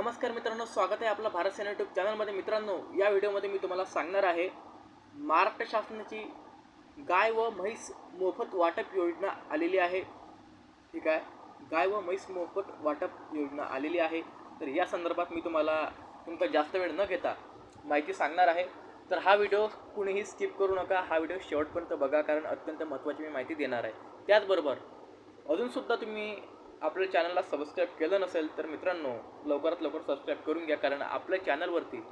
नमस्कार मित्रांनो स्वागत आहे आपला भारत सेना यूट्यूब चॅनलमध्ये मित्रांनो या व्हिडिओमध्ये मी तुम्हाला सांगणार आहे महाराष्ट्र शासनाची गाय व म्हैस मोफत वाटप योजना आलेली आहे. ठीक आहे? गाय व म्हैस मोफत वाटप योजना आलेली आहे. तर या संदर्भात मी तुम्हाला तुमचा जास्त वेळ न घेता माहिती सांगणार आहे. तर हा व्हिडिओ कुणीही स्किप करू नका. हा व्हिडिओ शेवटपर्यंत बघा कारण अत्यंत महत्त्वाची मी माहिती देणार आहे. त्याचबरोबर अजूनसुद्धा तुम्ही आपल्या चॅनलला सबस्क्राईब केलं नसेल तर मित्रांनो लवकरात लवकर सबस्क्राईब करून घ्या. कारण आपल्या चॅनलवरती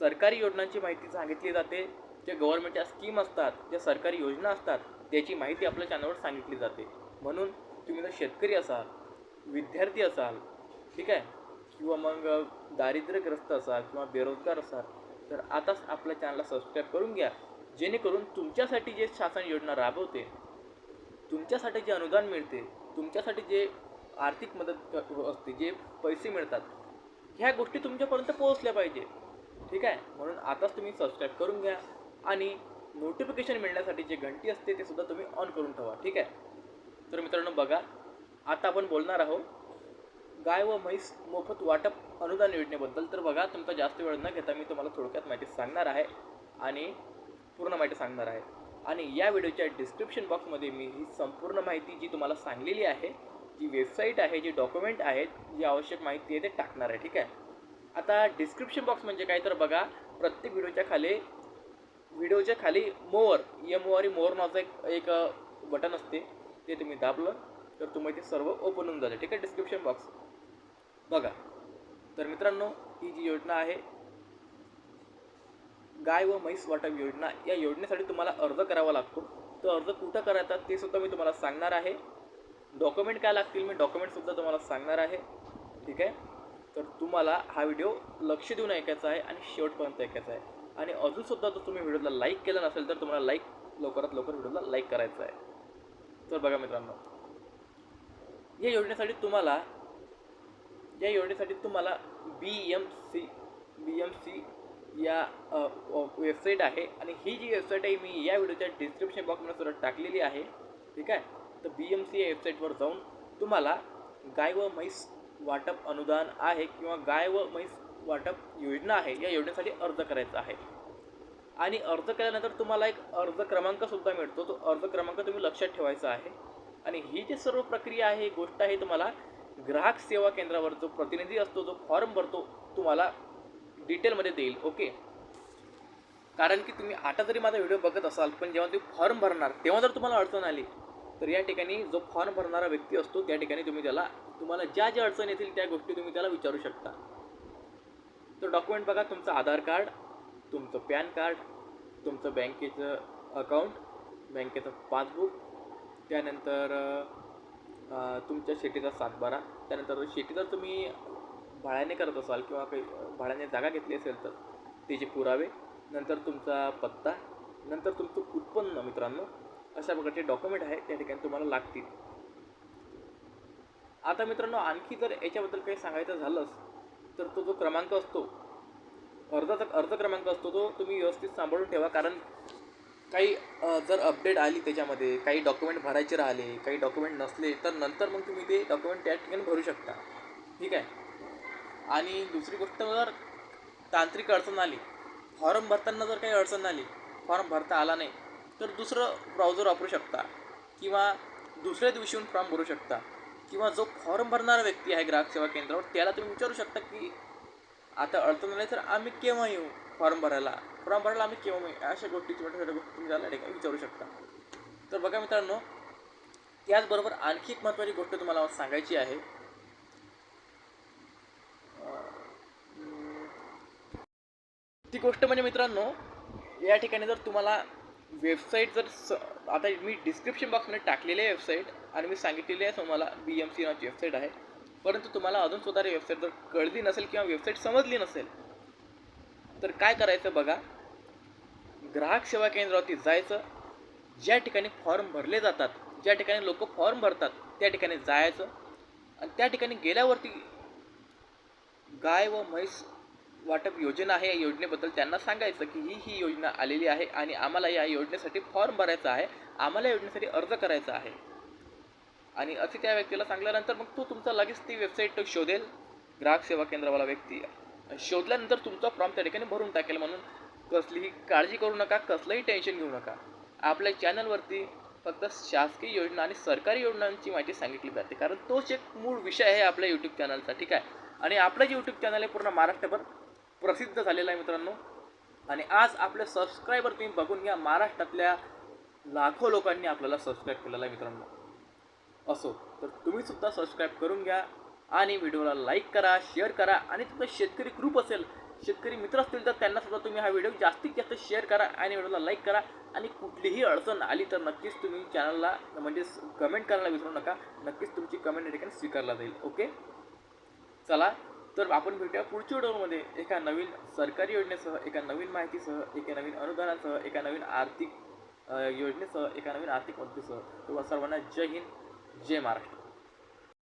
सरकारी योजनांची माहिती सांगितली जाते. जे गव्हर्नमेंटच्या स्कीम असतात ज्या सरकारी योजना असतात त्याची माहिती आपल्या चॅनलवर सांगितली जाते. म्हणून तुम्ही जर शेतकरी असाल विद्यार्थी असाल ठीक आहे किंवा मग दारिद्र्यग्रस्त असाल किंवा बेरोजगार असाल तर आताच आपल्या चॅनलला सबस्क्राईब करून घ्या. जेणेकरून तुमच्यासाठी जे शासन योजना राबवते तुमच्यासाठी जे अनुदान मिळते तुमच्यासाठी जे आर्थिक मदत क- असते जे पैसे मिळतात ह्या गोष्टी तुमच्यापर्यंत पोहोचल्या पाहिजे. ठीक आहे? म्हणून आताच तुम्ही सबस्क्राईब करून घ्या आणि नोटिफिकेशन मिळण्यासाठी जे घंटी असते ते सुद्धा तुम्ही ऑन करून ठेवा. ठीक आहे? तर मित्रांनो बघा आता आपण बोलणार आहोत गाय व म्हैस मोफत वाटप अनुदान योजनेबद्दल. तर बघा तुमचा जास्त वेळ न घेता मी तुम्हाला थोडक्यात माहिती सांगणार आहे आणि पूर्ण माहिती सांगणार आहे. आणि या व्हिडिओच्या डिस्क्रिप्शन बॉक्समध्ये मी ही संपूर्ण माहिती जी तुम्हाला सांगलेली आहे जी वेबसाईट आहे जी डॉक्युमेंट आहेत जी आवश्यक माहिती आहे ते टाकणार आहे ठीक आहे? आता डिस्क्रिप्शन बॉक्स म्हणजे काय? तर बघा प्रत्येक व्हिडिओच्या खाली व्हिडिओच्या खाली more M O R more नावाचं एक एक बटन असते ते तुम्ही दाबलं तर तुम्ही ते सर्व ओपन होऊन जाते ठीक आहे? डिस्क्रिप्शन बॉक्स बघा तर मित्रांनो ही जी योजना आहे गाय व म्हैस वाटप योजना या योजनेसाठी तुम्हाला अर्ज करावा लागतो. तो अर्ज कुठं करायचा ते सुद्धा मी तुम्हाला सांगणार आहे. डॉक्युमेंट काय लागतील मी डॉक्युमेंटसुद्धा तुम्हाला सांगणार आहे. ठीक आहे? तर तुम्हाला हा व्हिडिओ लक्ष देऊन ऐकायचा आहे आणि शेवटपर्यंत ऐकायचा आहे. आणि अजूनसुद्धा जर तुम्ही व्हिडिओला लाईक केलं नसेल तर तुम्हाला लाईक लवकरात लवकर व्हिडिओला लाईक करायचं आहे. तर बघा मित्रांनो या योजनेसाठी तुम्हाला या योजनेसाठी तुम्हाला B M C B M C या वेबसाईट आहे. आणि ही जी वेबसाईट आहे मी या व्हिडिओच्या डिस्क्रिप्शन बॉक्समध्ये सुद्धा टाकलेली आहे. ठीक आहे? तर बी एम सी या वेबसाईटवर जाऊन तुम्हाला गाय व म्हैस वाटप अनुदान आहे किंवा गाय व म्हैस वाटप योजना आहे या योजनेसाठी अर्ज करायचा आहे. आणि अर्ज केल्यानंतर तुम्हाला एक अर्ज क्रमांकसुद्धा मिळतो. तो अर्ज क्रमांक तुम्ही लक्षात ठेवायचा आहे. आणि ही जी सर्व प्रक्रिया आहे गोष्ट आहे तुम्हाला ग्राहक सेवा केंद्रावर जो प्रतिनिधी असतो जो फॉर्म भरतो तुम्हाला डिटेलमध्ये देईल ओके कारण की तुम्ही आता जरी माझा व्हिडिओ बघत असाल पण जेव्हा तुम्ही फॉर्म भरणार तेव्हा जर तुम्हाला अडचण आली तर या ठिकाणी जो फॉर्म भरणारा व्यक्ती असतो त्या ठिकाणी तुम्ही त्याला तुम्हाला ज्या ज्या अडचण येतील त्या गोष्टी तुम्ही त्याला विचारू शकता. तर डॉक्युमेंट बघा तुमचं आधार कार्ड तुमचं पॅन कार्ड तुमचं बँकेचं अकाउंट बँकेचं पासबुक त्यानंतर तुमच्या शेतीचा सातबारा त्यानंतर शेती जर तुम्ही भाड्याने करत असाल किंवा काही भाड्याने जागा घेतली असेल तर त्याचे पुरावे नंतर तुमचा पत्ता नंतर तुमचं उत्पन्न मित्रांनो अशा प्रकारचे डॉक्युमेंट आहे त्या ठिकाणी तुम्हाला लागतील. आता मित्रांनो आणखी जर याच्याबद्दल काही सांगायचं झालंच तर तो जो क्रमांक असतो अर्जाचा अर्ज क्रमांक असतो तो तुम्ही व्यवस्थित सांभाळून ठेवा. कारण काही जर अपडेट आली त्याच्यामध्ये काही डॉक्युमेंट भरायचे राहिले काही डॉक्युमेंट नसले तर नंतर मग तुम्ही ते डॉक्युमेंट त्या ठिकाणी भरू शकता. ठीक आहे? आणि दुसरी गोष्ट जर तांत्रिक अडचण आली फॉर्म भरताना जर काही अडचण आली फॉर्म भरता आला नाही तर दुसरं ब्राउझर वापरू शकता. किंवा दुसऱ्या दिवशी येऊन फॉर्म भरू शकता. किंवा जो फॉर्म भरणारा व्यक्ती आहे ग्राहक सेवा केंद्रावर त्याला तुम्ही विचारू शकता की आता अडचण आली तर आम्ही केव्हा येऊ फॉर्म भरायला? फॉर्म भरायला आम्ही केव्हा येऊ? अशा गोष्टी छोट्या छोट्या गोष्टी तुम्ही त्याला ठिकाणी विचारू शकता. तर बघा मित्रांनो त्याचबरोबर आणखी एक महत्त्वाची गोष्ट तुम्हाला सांगायची आहे. ती गोष्ट म्हणजे मित्रांनो या ठिकाणी जर तुम्हाला वेबसाईट जर स आता मी डिस्क्रिप्शन बॉक्समध्ये टाकलेली आहे वेबसाईट आणि मी सांगितलेली आहे तुम्हाला बी एम सी नावाची वेबसाईट आहे. परंतु तुम्हाला अजून सुद्धा वेबसाईट जर कळली नसेल किंवा वेबसाईट समजली नसेल तर काय करायचं बघा? ग्राहक सेवा केंद्रावरती जायचं. ज्या ठिकाणी फॉर्म भरले जातात ज्या ठिकाणी लोक फॉर्म भरतात त्या ठिकाणी जायचं. आणि त्या ठिकाणी गेल्यावरती गाय व म्हैस वाटप योजना आहे या योजनेबद्दल त्यांना सांगायचं की ही ही योजना आलेली आहे आणि आम्हाला या योजनेसाठी फॉर्म भरायचा आहे. आम्हाला या योजनेसाठी अर्ज करायचा आहे. आणि असे त्या व्यक्तीला सांगल्यानंतर मग तो तुमचा लगेच ती वेबसाईट शोधेल. ग्राहक सेवा केंद्रवाला व्यक्ती शोधल्यानंतर तुमचा फॉर्म त्या ठिकाणी भरून टाकेल म्हणून. कसलीही काळजी करू नका कसलंही टेन्शन घेऊ नका. आपल्या चॅनलवरती फक्त शासकीय योजना आणि सरकारी योजनांची माहिती सांगितली जाते. कारण तोच एक मूळ विषय आहे आपल्या यूट्यूब चॅनलचा ठीक आहे? आणि आपलं जे यूट्यूब चॅनल आहे पूर्ण महाराष्ट्रभर प्रसिद्ध झालेला आहे मित्रांनो. आणि आज आपले सबस्क्रायबर तुम्ही बघून घ्या महाराष्ट्रातल्या लाखो लोकांनी आपल्याला सबस्क्राईब केलेला आहे मित्रांनो. असो तर तुम्ही सुद्धा सबस्क्राईब करून घ्या आणि व्हिडिओला लाईक करा शेअर करा आणि तुमचा शेतकरी ग्रुप असेल शेतकरी मित्र असतील तर त्यांनासुद्धा तुम्ही हा व्हिडिओ जास्तीत जास्त शेअर करा आणि व्हिडिओला लाईक करा. आणि कुठलीही अडचण आली तर नक्कीच तुम्ही चॅनलला म्हणजे कमेंट करायला विसरू नका. नक्कीच तुमची कमेंट ठिकाणी स्वीकारला जाईल. ओके चला तर आपण भेटूया पुढच्या व्हिडिओमध्ये. एका नवीन सरकारी योजनेसह एका नवीन माहितीसह एका नवीन अनुदानासह एका नवीन आर्थिक योजनेसह एका नवीन आर्थिक मदतीसह. तुम्हाला सर्वांना जय हिंद जय महाराष्ट्र.